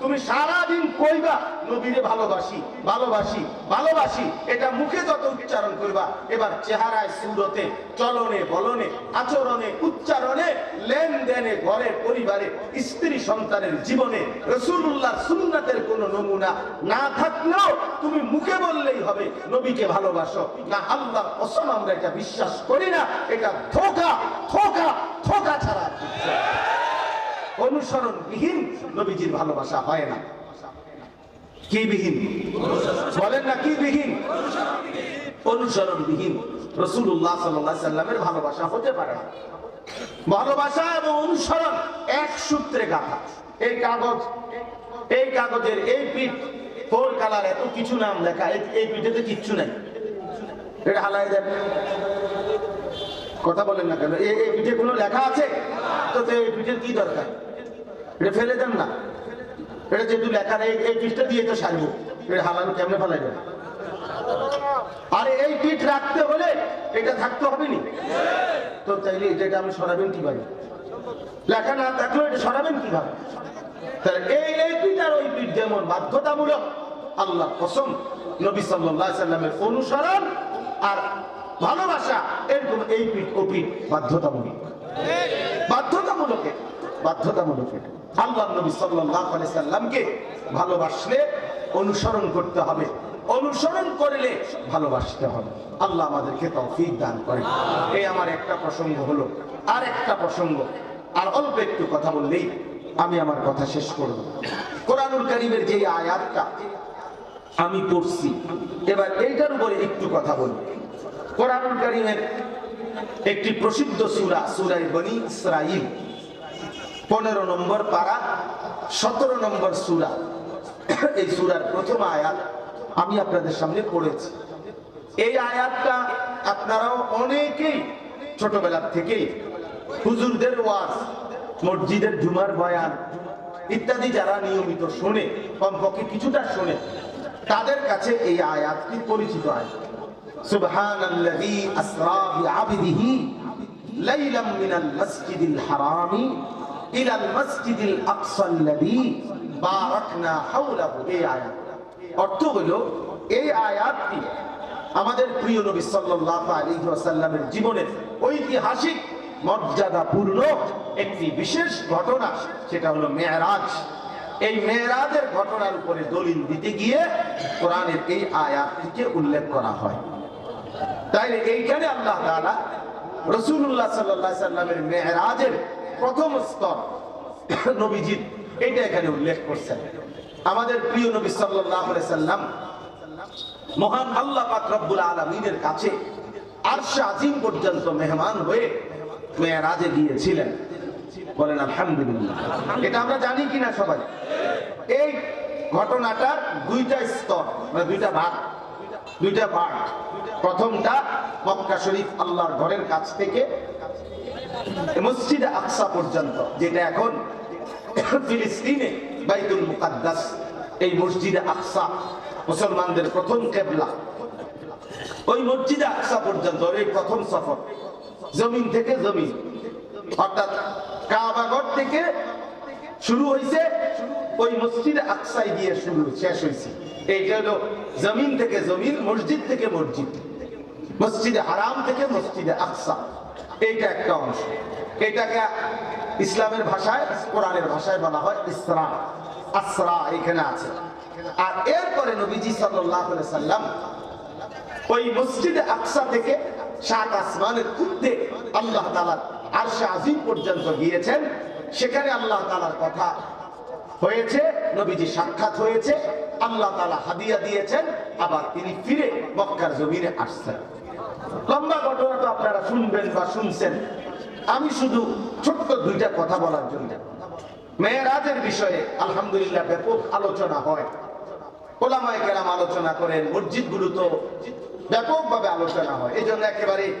তুমি সারাদিন কইবা, নবীরে ভালোবাসি ভালোবাসি ভালোবাসি। এটা মুখে যত উচ্চারণ করবা, এবার চেহারায়, সুরতে, চলনে, বলনে, আচরণে, উচ্চারণে, লেনদেনে ঘরের পরিবারে, স্ত্রী, সন্তানের জীবনে রসুল্লাহ সুন্নাতের কোনো নমুনা না থাকলেও তুমি মুখে বললেই হবে, নবীকে ভালোবাসো। না আল্লাহ কসম আমরা এটা বিশ্বাস করি না, এটা ধোকা ধোকা ধোকা ছাড়া আর কিছু অনুসরণ বিহীন নবীজির ভালোবাসা হয় না। কি বিহীন? বলেন না, কি বিহীন? অনুসরণ বিহীন রসুল্লাহ সাল্লামের ভালোবাসা হতে পারে না। ভালোবাসা এবং অনুসরণ এক সূত্রে গাথা। এই কাগজ, এই কাগজের, এই পিঠ, ফোর কালার, এত কিছু নাম লেখা, এই- এই পিঠেতে কিচ্ছু নাই। এটা হালাই দেন। কথা বলেন না কেন? এই পিঠে কোনো লেখা আছে? তো তো এই পিঠের কি দরকার? এটা ফেলে দেন না। এটা যেহেতু লেখা নেই এই পিঠটা দিয়ে তো সারবো এটা হালানো কেমনে ফেলাই দেন আরে এই পিঠ রাখতে হলে এটা থাকতে হবে নি তো তাইলে এটা আমি সরাবেন কীভাবে? লেখা না থাকলেও এটা সরাবেন কীভাবে? তাহলে এই এই পিঠ আর ওই পিঠ যেমন বাধ্যতামূলক আল্লাহ কসম নবী সাল্লাল্লাহু সাল্লামের অনুসরণ আর ভালোবাসা এরকম এই পিঠ ও পিঠ বাধ্যতামূলক। বাধ্যতামূলক বাধ্যতামূলক এটা। আল্লাহ নবী আলাইহি সাল্লামকে ভালোবাসলে অনুসরণ করতে হবে। অনুসরণ করলে ভালোবাসতে হবে। আল্লাহ আমাদেরকে তৌফিক দান করে এই আমার একটা প্রসঙ্গ হলো আর একটা প্রসঙ্গ। আর অল্প একটু কথা বললেই আমি আমার কথা শেষ করব। কোরআনুল কারীমের যে আয়াতটা আমি পড়ছি এবার এইটার উপরে একটু কথা বলি। কোরআনুল কারীমের একটি প্রসিদ্ধ সুরা সুরাই বনি ইসরাঈল। পনেরো নম্বর পারা, সতেরো নম্বর সূরা। এই সুরার প্রথম আয়াত আমি আপনাদের সামনে পড়েছি। এই আয়াতটা আপনারাও অনেকেই ছোটবেলার থেকেই হুজুরদের ওয়াজ, মসজিদের জুমার বয়ান ইত্যাদি যারা নিয়মিত শোনে, কমপক্ষে কিছুটা শোনে, তাদের কাছে এই আয়াতটি পরিচিত আয়াত সুবহানাল্লাযী আসরা বিআবদিহি লাইলাম মিনাল মাসজিদিল হারামি ইলাল মাসজিদিল আকসাল্লাযী বারাকনা হাওলাহু, এই আয়াত। অর্থ হলো, এই আয়াতটি আমাদের প্রিয় নবী সাল্লাল্লাহু আলাইহি ওয়াসাল্লামের জীবনের ঐতিহাসিক মর্যাদাপূর্ণ একটি বিশেষ ঘটনা, সেটা হলো মেরাজ এই মেয়েরাজের ঘটনার উপরে দলিল দিতে গিয়ে কোরআনের এই আয়াতটিকে উল্লেখ করা হয়। তাইলে এইখানে আল্লাহ তাআলা রসুল্লাহ সাল্লাহ সাল্লামের মেয়েরাজের প্রথম স্তর নবীজির এটা এখানে উল্লেখ করছেন। আমাদের প্রিয় নবী সাল্লাহ সাল্লাম মহান আল্লাহ পাক আলমিনের কাছে পর্যন্ত মেহমান হয়ে গিয়েছিলেন। এটা আমরা জানি কিনা সবাই? এই দুইটা স্তর মানে দুইটা ভাগ, দুইটা প্রথমটা মক্কা শরীফ আল্লাহর ঘরের কাছ থেকে মসজিদে আকসা পর্যন্ত, যেটা এখন ফিলিস্তিনে বাইতুল মুকাদ্দাস, এই মসজিদে আকসা, মুসলমানদের প্রথম কেবলা। ওই মসজিদে আকসা পর্যন্ত এই প্রথম সফর। জমিন থেকে জমিন। অর্থাৎ কাবাগর থেকে শুরু হয়েছে ওই মসজিদে আকসাই দিয়ে শুরু, শেষ হয়েছে এইটা হলো জমিন থেকে জমিন, মসজিদ থেকে মসজিদ। মসজিদে হারাম থেকে মসজিদে আকসা। এইটা একটা অংশ। এটাকে ইসলামের ভাষায়, কোরআনের ভাষায় বলা হয় ইসরা। আসরা এখানে আছে। আর এরপরে নবীজি সাল্লাম ওই মসজিদে আকসা থেকে সাত আসমানের উর্ধে আল্লাহ তাআলার আরশে আজিম পর্যন্ত গিয়েছেন। সেখানে আল্লাহ তাআলার কথা হয়েছে, নবীজি সাক্ষাৎ হয়েছে, আল্লাহ তালা হাদিয়া দিয়েছেন, আবার তিনি ফিরে মক্কার জমিনে আসছেন। লম্বা ঘটনা আপনারা শুনবেন বা শুনছেন। আমি শুধু ছোট্ট দুইটা কথা বলার জন্য। মেয়েরাজের বিষয়ে আলহামদুলিল্লাহ ব্যাপক আলোচনা হয়। ওলামায় কেরাম আলোচনা করেন, মসজিদগুলো তো ব্যাপকভাবে আলোচনা হয়। এই জন্য একেবারে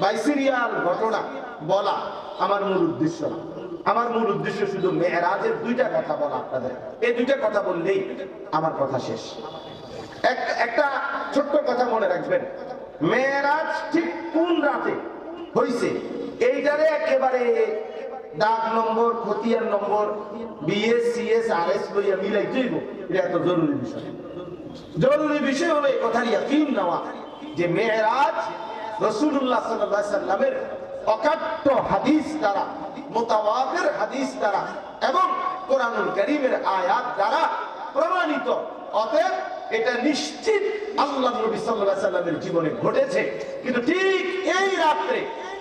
বাইসিরিয়াল ঘটনা বলা আমার মূল উদ্দেশ্য না। আমার মূল উদ্দেশ্য শুধু মেয়েরাজের দুইটা কথা বলা আপনাদের। এই দুইটা কথা বললেই আমার কথা শেষ। এক- একটা ছোট্ট কথা মনে রাখবেন। মেয়েরাজ ঠিক কোন রাতে হইছে? এইটারে একেবারে ডাক নম্বর, খতিয়ান নম্বর বিএস সিএস আর এস লইয়া মিলাই তুইব এটা এত জরুরি বিষয়। জরুরি বিষয় হলো এই কথার ইয়াকিন নেওয়া যে মেয়েরাজ রসুল্লাহ সাল্লাহ সাল্লামের অকাট্য হাদিস দ্বারা মোতাবাদের হাদিস দ্বারা এবং কোরআনুল করিমের আয়াত দ্বারা প্রমাণিত। অতএব এটা নিশ্চিত আল্লাহ নবী সাল্লাল্লাহু সাল্লামের জীবনে ঘটেছে। কিন্তু ঠিক এই রাত্রে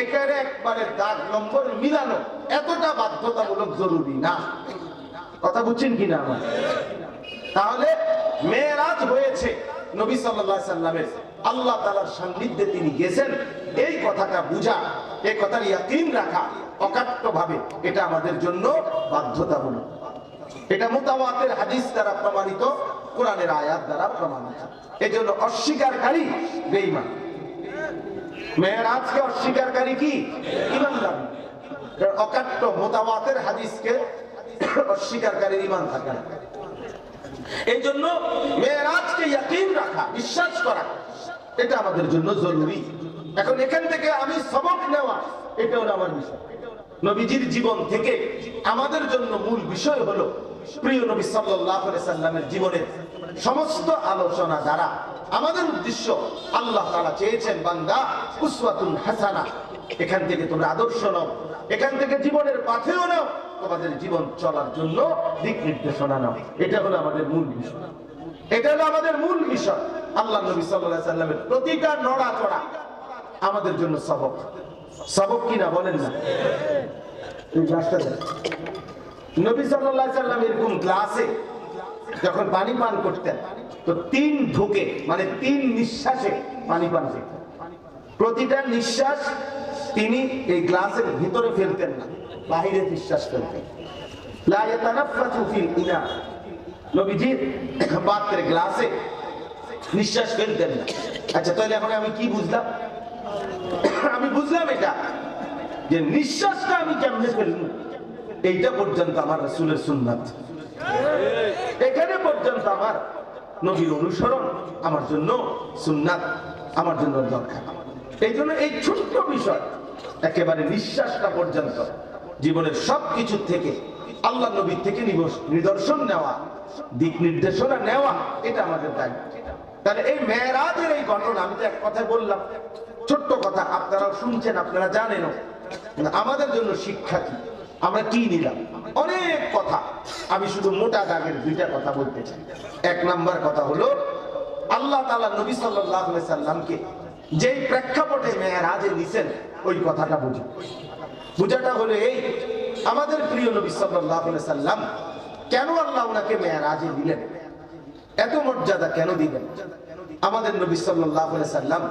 এখানে একবারে দাগ নম্বর মিলানো এতটা বাধ্যতামূলক জরুরি না। কথা বুঝছেন কিনা আমার? তাহলে মেয়েরাজ হয়েছে নবী সাল্লাল্লাহু সাল্লামের। আল্লাহ তাআলার সান্নিধ্যে তিনি গেছেন। এই কথাটা বুঝা, এই কথার ইয়াকিন রাখা অকাট্য ভাবে এটা আমাদের জন্য বাধ্যতামূলক। এটা মোতাবাতের হাদিস দ্বারা প্রমাণিত, কোরআনের আয়াত দ্বারা প্রমাণিত। এই জন্য অস্বীকারী বেঈমান। মেয়েরাজকে অস্বীকারী কি? ইমানদার অকাট্য হাদিসকে অস্বীকারী ইমান থাকে না। এই জন্য মেয়েরাজকে ইয়াকিন রাখা, বিশ্বাস করা, এটা আমাদের জন্য জরুরি। এখন এখান থেকে আমি সবক নেওয়া এটা হলো আমার বিষয়। নবীজির জীবন থেকে আমাদের জন্য মূল বিষয় হলো প্রিয় নবী সাল্লামের জীবনের সমস্ত আলোচনা দ্বারা আমাদের উদ্দেশ্য আল্লাহ তারা চেয়েছেন, বান্দা, উসওয়াতুন হাসানা, এখান থেকে তোমরা আদর্শ নাও, এখান থেকে জীবনের পাথেও নাও, তোমাদের জীবন চলার জন্য দিক নির্দেশনা নাও। এটা হলো আমাদের মূল বিষয়। এটা হলো আমাদের মূল বিষয়। আল্লাহ নবী আলাইহি সাল্লামের প্রতিটা নড়াচড়া আমাদের জন্য সবক। সবক কিনা বলেন না। নবী সাল্লাম এরকম গ্লাসে যখন পানি পান করতেন, তো তিন ঢোকে মানে তিন নিঃশ্বাসে পানি পান করতেন। প্রতিটা নিঃশ্বাস তিনি এই গ্লাসের ভিতরে ফেলতেন না, বাহিরে নিঃশ্বাস ফেলতেন। গ্লাসে নিঃশ্বাস ফেলতেন না। আচ্ছা তাহলে এখন আমি কি বুঝলাম? আমি বুঝলাম এটা। যে নিঃশ্বাসটা আমি কেমনে এইটা পর্যন্ত আমার সুন্নাত। এখানে পর্যন্ত আমার নবীর অনুসরণ আমার জন্য সুন্নাত, আমার জন্য দরকার। এই জন্য এই ছোট্ট বিষয়, একেবারে নিঃশ্বাসটা পর্যন্ত, জীবনের সব কিছু থেকে, আল্লাহ নবীর থেকে নিদর্শন নেওয়া, দিক নির্দেশনা নেওয়া, এটা আমাদের দায়িত্ব। তাহলে এই মেয়েরাজের এই ঘটনা, আমি তো এক কথায় বললাম ছোট্ট কথা, আপনারাও শুনছেন, আপনারা কিন্তু আমাদের জন্য শিক্ষা কি? আমরা কি নিলাম? অনেক কথা। আমি শুধু মোটা দাগের দুইটা কথা বলতে চাই। এক নাম্বার কথা হলো, আল্লাহ তাআলা নবী আলাইহি সাল্লামকে যেই প্রেক্ষাপটে মেয়েরাজে নিছেন, ওই কথাটা বুঝি বুঝাটা হলো এই, আমাদের প্রিয় নবী আলাইহি সাল্লাম কেন আল্লাহ ওনাকে মেয়েরাজে দিলেন? এত মর্যাদা কেন দিবেন আমাদের নবী আলাইহি সাল্লাম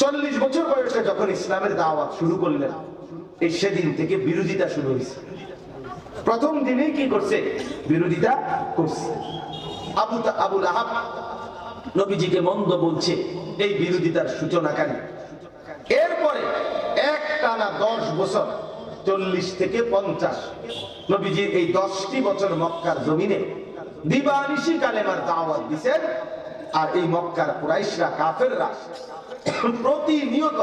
চল্লিশ বছর বয়সে যখন ইসলামের দাওয়াত শুরু করলেন, এই সেদিন থেকে বিরোধিতা শুরু হয়েছে। প্রথম দিনেই কি করছে? বিরোধিতা করছে। আবু আবুল আহাব নবীজিকে মন্দ বলছে, এই বিরোধিতার সূচনাকারী। এরপরে এক টানা দশ বছর, চল্লিশ থেকে পঞ্চাশ, নবীজির এই দশটি বছর মক্কার জমিনে দিবানিশি কালেমার দাওয়াত দিছেন, আর এই মক্কার কুরাইশরা, কাফেররা প্রতিনিয়ত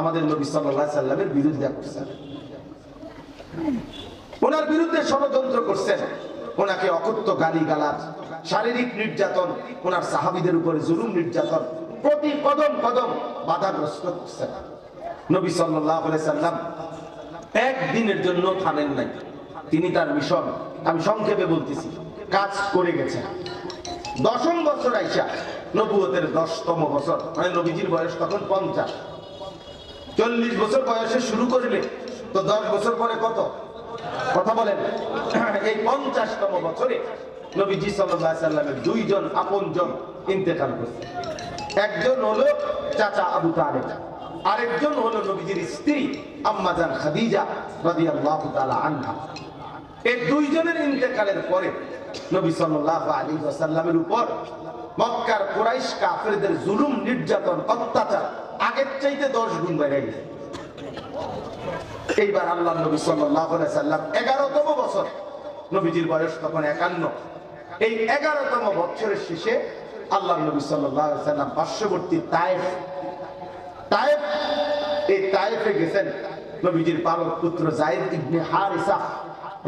আমাদের নবী আলাইহি সাল্লামের বিরোধিতা করছেন ওনার বিরুদ্ধে ষড়যন্ত্র করছেন। ওনাকে অকথ্য গালি গালাজ শারীরিক নির্যাতন, ওনার সাহাবিদের উপরে জুলুম নির্যাতন, প্রতি কদম কদম বাধাগ্রস্ত করছেন। নবী আলাইহি সাল্লাম একদিনের জন্য থামেন নাই। তিনি তার মিশন, আমি সংক্ষেপে বলতেছি, কাজ করে গেছেন। দশম বছর আইসা নবুয়তের দশতম বছর। মানে নবীজির বয়স তখন পঞ্চাশ। চল্লিশ বছর বয়সে শুরু করলে, তো দশ বছর পরে কত? কথা বলেন। এই পঞ্চাশতম বছরে নবীজি সাল্লামের দুইজন আপন জন ইন্তেকাল করছে। একজন হলো চাচা আবু তালেব, আরেকজন হলো নবীজির স্ত্রী আম্মাজান খাদিজা রাদিয়াল্লাহু তাআলা আনহা। এই দুইজনের ইন্তেকালের পরে নবী সাল্লাল্লাহু আলাইহি ওয়াসাল্লামের উপর মক্কার কুরাইশ কাফেরদের জুলুম, নির্যাতন, অত্যাচার আগের চাইতে দশ গুণ বেড়ে গেছে। এইবার আল্লাহ নবী আলাইহি সাল্লাম 11তম বছর, নবীজির বয়স তখন 51 এই 11তম বছরের শেষে আল্লাহ নবী আলাইহি সাল্লাম পার্শ্ববর্তী তায়েফ তায়েফ, এই তায়েফে গেছেন নবীজির পালক পুত্র জায়েদ ইবনে হারিসা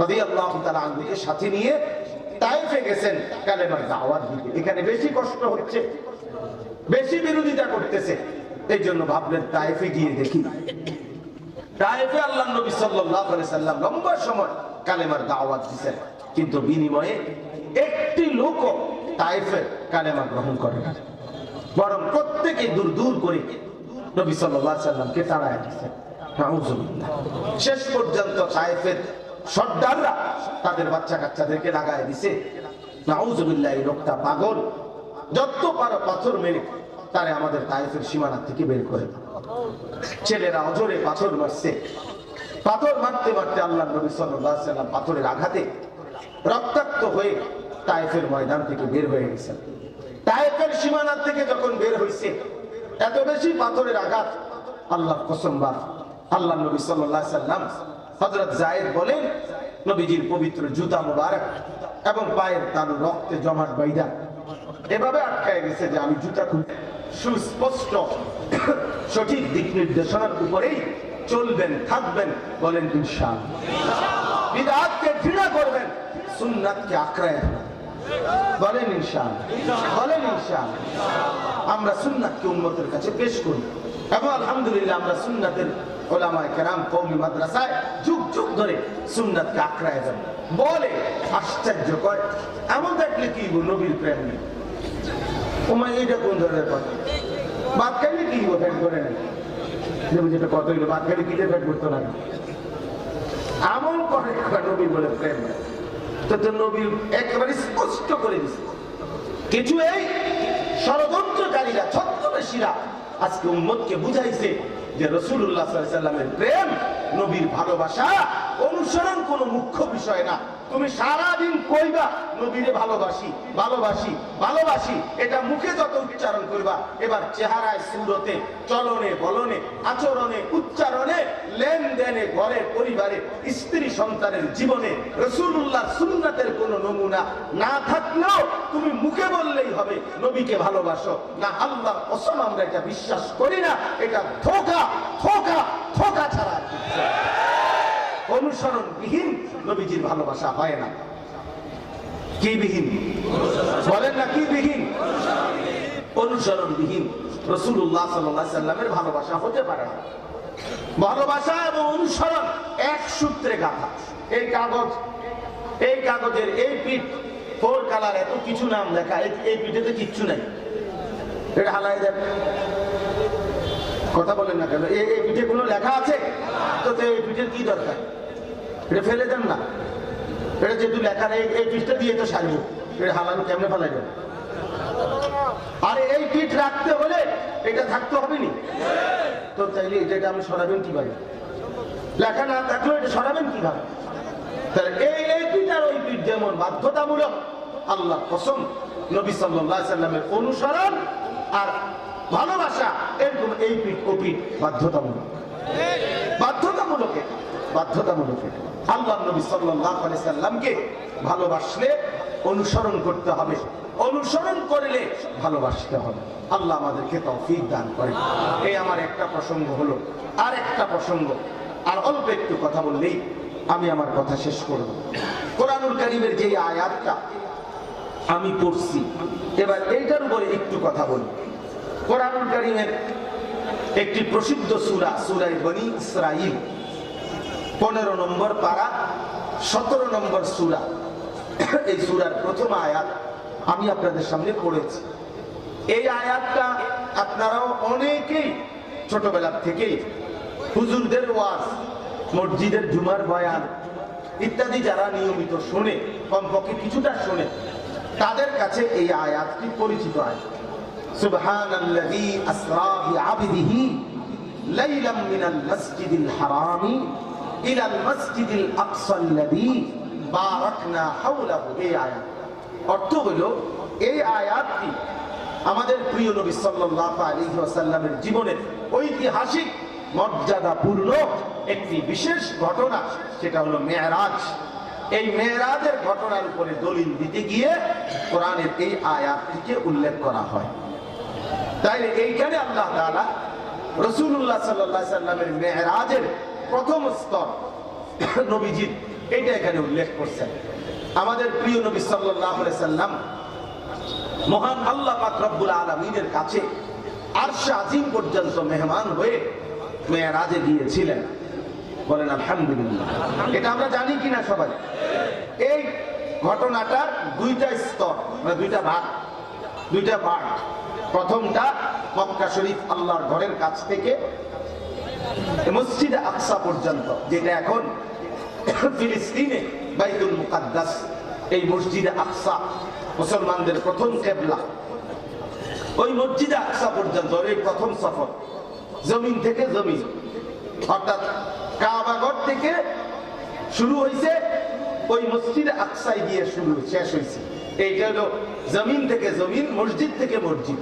রাদিয়াল্লাহু তাআলা আনহুকে সাথে নিয়ে তাইফে গেছেন, কালেমার দাওয়াত দিতে। এখানে বেশি কষ্ট হচ্ছে, বেশি বিরোধিতা করতেছে। এই জন্য ভাবলেন তাইফে গিয়ে দেখি। তাইফে আল্লাহ নবী সাল্লাল্লাহু আলাইহি সাল্লাম লম্বা সময় কালেমার দাওয়াত দিয়েছেন কিন্তু বিনিময়ে একটি লোকও তাইফে কালেমা গ্রহণ করে না। বরং প্রত্যেকে দূর দূর করে নবী সাল্লাল্লাহু আলাইহি সাল্লামকে তাড়ায় দিয়েছেন শেষ পর্যন্ত তাইফের সর্দাররা তাদের বাচ্চা কাচ্চাদেরকে লাগায় দিছে। লোকটা পাগল। যত পারো পাথর মেরে তারে আমাদের তাইফের সীমানা থেকে বের করে ছেলেরা অজরে পাথর মারছে। পাথর মারতে মারতে আল্লাহ নবী সাল্লাম পাথরের আঘাতে রক্তাক্ত হয়ে তাইফের ময়দান থেকে বের হয়ে গেছেন। তাইফের সীমানা থেকে যখন বের হয়েছে এত বেশি পাথরের আঘাত আল্লাহ কসম্বা আল্লাহ নবী সাল্লাম হযরত জায়েদ বলেন, নবীজির পবিত্র জুতা মুবারক এবং পায়ের তালু রক্তে জমাট বাইদা এভাবে আটকায় গেছে যে আমি জুতা খুব সুস্পষ্ট সঠিক দিক নির্দেশনার উপরেই চলবেন, থাকবেন বলেন ইনশাল ঘৃণা করবেন, সুন্নাতকে আঁকড়ায় বলেন ইনশাল বলেন ইনশাল আমরা সুন্নাতকে উন্মতের কাছে পেশ করি। এবং আলহামদুলিল্লাহ আমরা সুন্নাতের ওলামায় যুগ যুগ ধরে সুন্নাতকে বলে কি এমন করে নবী বলে প্রেম তো তো নবী একেবারে স্পষ্ট করে দিছে। কিছু এই ষড়যন্ত্রকারীরা ছদ্মবেশীরা আজকে উম্মতকে বুঝাইছে যে রসুল্লাহ সাল্লামের প্রেম নবীর ভালোবাসা অনুসরণ কোনো মুখ্য বিষয় না। তুমি সারাদিন কইবা, নবীরে ভালোবাসি ভালোবাসি ভালোবাসি। এটা মুখে যত উচ্চারণ করবা এবার চেহারায়, সুরতে, চলনে, বলনে, আচরণে, উচ্চারণে, লেনদেনে, ঘরে, পরিবারে, স্ত্রী, সন্তানের জীবনে রসুল্লাহ সুন্নাতের কোনো নমুনা না থাকলেও তুমি মুখে বললেই হবে, নবীকে ভালোবাসো। না আল্লাহ অসম আমরা এটা বিশ্বাস করি না, এটা ধোকা ছাড়া আর কিছু না। অনুসরণবিহীন নবীজির ভালোবাসা হয় না। কি বিহীন? বলেন না, কি বিহীন? অনুসরণবিহীন। রসুল্লাহ সাল্লামের ভালোবাসা হতে পারে না। ভালোবাসা এবং অনুসরণ এক সূত্রে গাথা। এই কাগজ, এই কাগজের এই পিঠ, ফোর কালার, এত কিছু নাম লেখা, এই- এই পিঠেতে কিচ্ছু নাই। এটা হালাই দেন। কথা বলেন না কেন? এই পিঠে কোনো লেখা আছে? তো তো এই পিঠের কি দরকার? এটা ফেলে দেন না। এটা যেহেতু লেখা নেই, এই পিঠটা দিয়ে তো সারবো এটা হালানো কেমনে ফেলাই দেন আরে এই পিঠ রাখতে হলে এটা থাকতে হবে নি তো চাইলে এটা আমি সরাবেন কীভাবে? লেখা না থাকলেও এটা সরাবেন কীভাবে? তাহলে এই এই পিঠ আর ওই পিঠ যেমন বাধ্যতামূলক, আল্লাহ কসম নবী আলাইহি সাল্লামের অনুসরণ আর ভালোবাসা এরকম এই পিঠ ও পিঠ বাধ্যতামূলক। বাধ্যতামূলক। আল্লাহ নবী সাল্লাল্লাহু সাল্লামকে ভালোবাসলে অনুসরণ করতে হবে। অনুসরণ করলে ভালোবাসতে হবে। আল্লাহ আমাদেরকে তৌফিক দান করে এই আমার একটা প্রসঙ্গ হলো, আর একটা প্রসঙ্গ। আর অল্প একটু কথা বললেই আমি আমার কথা শেষ করব। কোরআনুল কারীমের যে আয়াতটা আমি পড়ছি, এবার এইটার উপরে একটু কথা বলি। কোরআনুল কারীমের একটি প্রসিদ্ধ সূরা, সূরায়ে বনি ইসরাইল পনেরো নম্বর পারা, সতেরো নম্বর সুরা। এই সুরার প্রথম আয়াত আমি আপনাদের সামনে পড়েছি। এই আয়াতটা আপনারাও অনেকেই ছোটবেলার থেকে হুজুরদের ওয়াজ, মসজিদের জুমার বয়ান ইত্যাদি যারা নিয়মিত শোনে, কমপক্ষে কিছুটা শোনে, তাদের কাছে এই আয়াতটি পরিচিত আয়াত। সুবহানাল্লাযী আসরা বিআবদিহি লাইলাম মিনাল মাসজিদিল হারামি ইলাল মসজিদিল আকসাল্লাযী বারাকনা এই আয়াত। অর্থ হলো, এই আয়াতটি আমাদের প্রিয় নবী সাল্লাল্লাহু আলাইহি ওয়াসাল্লামের জীবনের ঐতিহাসিক মর্যাদাপূর্ণ একটি বিশেষ ঘটনা, সেটা হলো মেয়ারাজ। এই মেয়েরাজের ঘটনার উপরে দলিল দিতে গিয়ে কোরআনের এই আয়াতটিকে উল্লেখ করা হয়। তাইলে এইখানে আল্লাহ তালা রসুল্লাহ সাল্লাহ সাল্লামের মেয়েরাজের প্রথম স্তর নবীজির এটা এখানে উল্লেখ করছেন। আমাদের প্রিয় নবী সাল্লাম মহান আল্লাহ পাক রব্বুল আলমিনের কাছে আরশে আজিম পর্যন্ত মেহমান হয়ে মেয়েরাজে গিয়েছিলেন। বলেন, আলহামদুলিল্লাহ। এটা আমরা জানি কিনা সবাই? এই ঘটনাটার দুইটা স্তর মানে দুইটা ভাগ দুইটা ভাগ প্রথমটা মক্কা শরীফ আল্লাহর ঘরের কাছ থেকে মসজিদে আকসা পর্যন্ত, যেটা এখন ফিলিস্তিনে বাইতুল মুকাদ্দাস, এই মসজিদে আকসা, মুসলমানদের প্রথম কেবলা। ওই মসজিদে আকসা পর্যন্ত এই প্রথম সফর। জমিন থেকে জমিন। অর্থাৎ কাবাগর থেকে শুরু হয়েছে ওই মসজিদে আকসায় গিয়ে শুরু, শেষ হয়েছে এইটা হলো জমিন থেকে জমিন, মসজিদ থেকে মসজিদ।